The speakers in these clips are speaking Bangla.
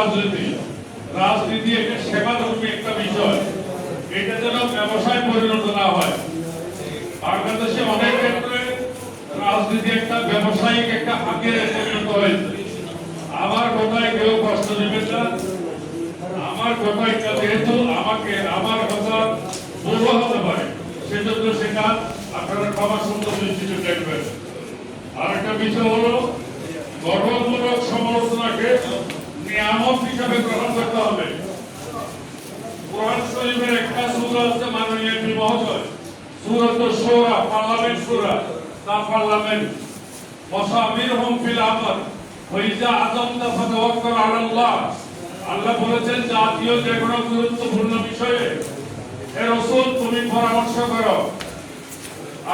রাজনীতি। রাজনীতি একটা সেবাধর্মী একটা বিষয়। এটা যেন ব্যবসায় পরিণত না হয়। বাংলাদেশে অনেক ক্ষেত্রে রাজনীতি একটা ব্যবসায়িক একটা হাতিয়ারে পরিণত হয়েছে। আমার কথায় কেউ কষ্ট নেবেন না। আমার কথায় যেহেতু আমাকে, আমার কথা ভুল হতে পারে, সেজন্য সেটা আপনারা ক্ষমা সুন্দর দৃষ্টিতে দেখবেন। আরেকটা বিষয় হলো, গঠনমূলক সমালোচনাকে হিসাবে গ্রহণ করতে হবে। কোরআন শরীফের একটা আছে মাননীয় এমপি মহোদয়। Parliament parliament. ফিল আল্লাহ বলেছেন, জাতীয় যে কোনো গুরুত্বপূর্ণ বিষয়ে হে রাসূল, তুমি পরামর্শ করো।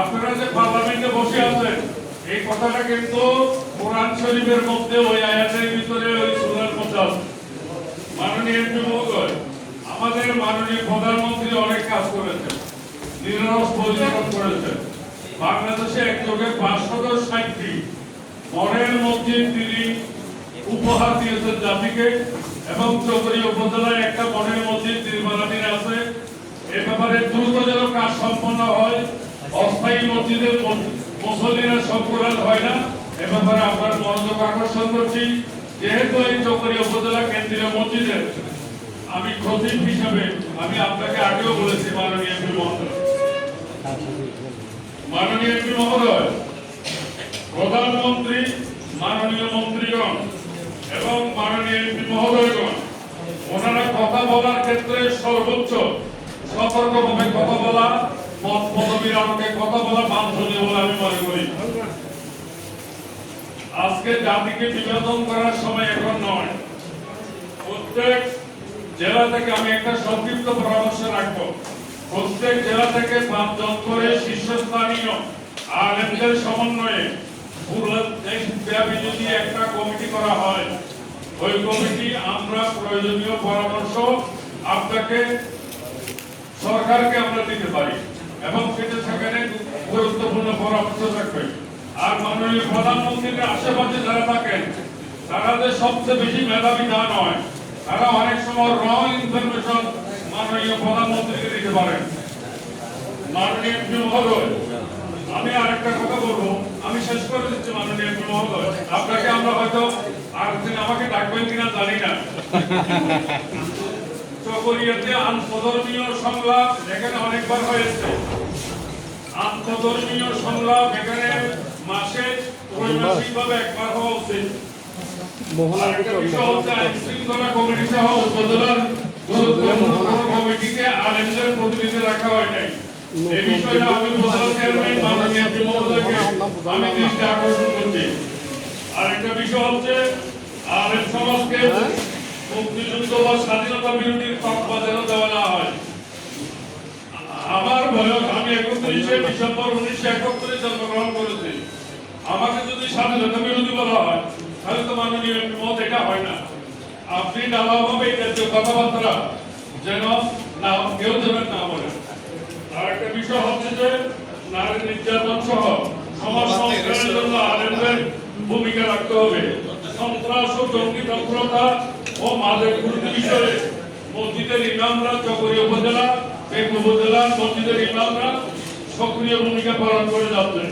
আপনারা যে পার্লামেন্টে বসে আছেন, এই কথাটা কিন্তু কোরআন শরীফের মধ্যে ওই আয়াতের ভিতরে ওই সূরার মধ্যে আছে মাননীয় এমপি মহোদয় আমাদের মাননীয় প্রধানমন্ত্রী অনেক কাজ করেছেন, নিরস পরিচালন করেছেন। বাংলাদেশে একযোগে পাঁচশত ষাটটি মনের মসজিদ তিনি উপহার দিয়েছেন জাতিকে এবং চৌধুরী উপজেলায় একটা মনের মসজিদ নির্মাণাধীন আছে। এ ব্যাপারে দ্রুত যেন কাজ সম্পন্ন হয়, অস্থায়ী মসজিদের মুসল্লিরা সম্পূর্ণ হয় না। এ ব্যাপারে আপনার মনোযোগ আকর্ষণ করছি। যেহেতু এই চৌধুরী উপজেলা কেন্দ্রীয় মসজিদের আমি খতিব হিসাবে আমি আপনাকে আগেও বলেছি, মাননীয় এমপি মহোদয়। মাননীয় এমপি মহোদয়, প্রধানমন্ত্রী, মাননীয় মন্ত্রীগণ এবং মাননীয় এমপি মহোদয়গণ, ওনারা কথা বলার ক্ষেত্রে সর্বোচ্চ সতর্কভাবে কথা বলা পদ পদবীর আলোকে কথা বলা বাঞ্ছনীয় বলে আমি মনে করি। আজকে জাতিকে বিনোদন করার সময় এখন নয়। প্রত্যেক জেলা থেকে আমি একটা সংক্ষিপ্ত পরামর্শ রাখব। প্রত্যেক জেলা থেকে পাঁচজন করে শীর্ষস্থানীয় আলেমদের সমন্বয়ে পুরো দেশব্যাপী যদি একটা কমিটি করা হয়, ওই কমিটি আমরা প্রয়োজনীয় পরামর্শ আপনাকে, সরকারকে আমরা দিতে পারি এবং সেটা সেখানে গুরুত্বপূর্ণ পরামর্শ থাকবে। আর মাননীয় প্রধানমন্ত্রীর আশেপাশে যারা থাকেন, তারা যে সবচেয়ে বেশি মেধাবী তা নয়। তারা অনেক সময় রং ইনফরমেশন মাননীয় প্রধানমন্ত্রীকে দিতে পারেন। আমি আরেকটা কথা বলব। আমি শেষ করে দিচ্ছি মাননীয় মহোদয়। আপনাকে আমরা হয়তো আর আমাকে ডাকবেন কিনা জানি না। চকরিয়াতে আন্তধর্মীয় সংলাপ এখানে অনেকবার হয়েছে। আন্তধর্মীয় সংলাপ এখানে মাসে ত্রৈমাসিকভাবে একবার হওয়া উচিত। আরেকটা বিষয় হচ্ছে আইন শৃঙ্খলা কমিটি সহ উপজেলার গুরুত্বপূর্ণ কোনো কমিটিকে আলেমদের প্রতিনিধি রাখা হয় নাই। এই বিষয়টা আমি উপজেলা চেয়ারম্যান মাননীয় মহোদয়কে আমি দৃষ্টি আকর্ষণ করছি। আরেকটা বিষয় হচ্ছে আলেম সমাজকে মুক্তিযুদ্ধ বা স্বাধীনতা বিরোধীর তকমা যেন দেওয়া না হয়। আমার বয়স আমি একত্রিশে ডিসেম্বর উনিশশো একাত্তরে জন্মগ্রহণ করেছি। আমাকে যদি স্বাধীনতা তাহলে তো মাননীয় মত এটা হয় না। আপনি নানাভাবে জাতীয় কথাবার্তা, যেন না কেউ দেবেন না বলে। আর একটা বিষয় হচ্ছে যে, নারী নির্যাতন সহ সমাজ সংস্কারের জন্য আলেমদের ভূমিকা রাখতে হবে। সন্ত্রাস ও জঙ্গি তৎপরতা ও মাদক বিরোধী বিষয়ে মসজিদের ইমামরা, চকরি উপজেলা এই উপজেলার মসজিদের ইমামরা সক্রিয় ভূমিকা পালন করে যাচ্ছেন।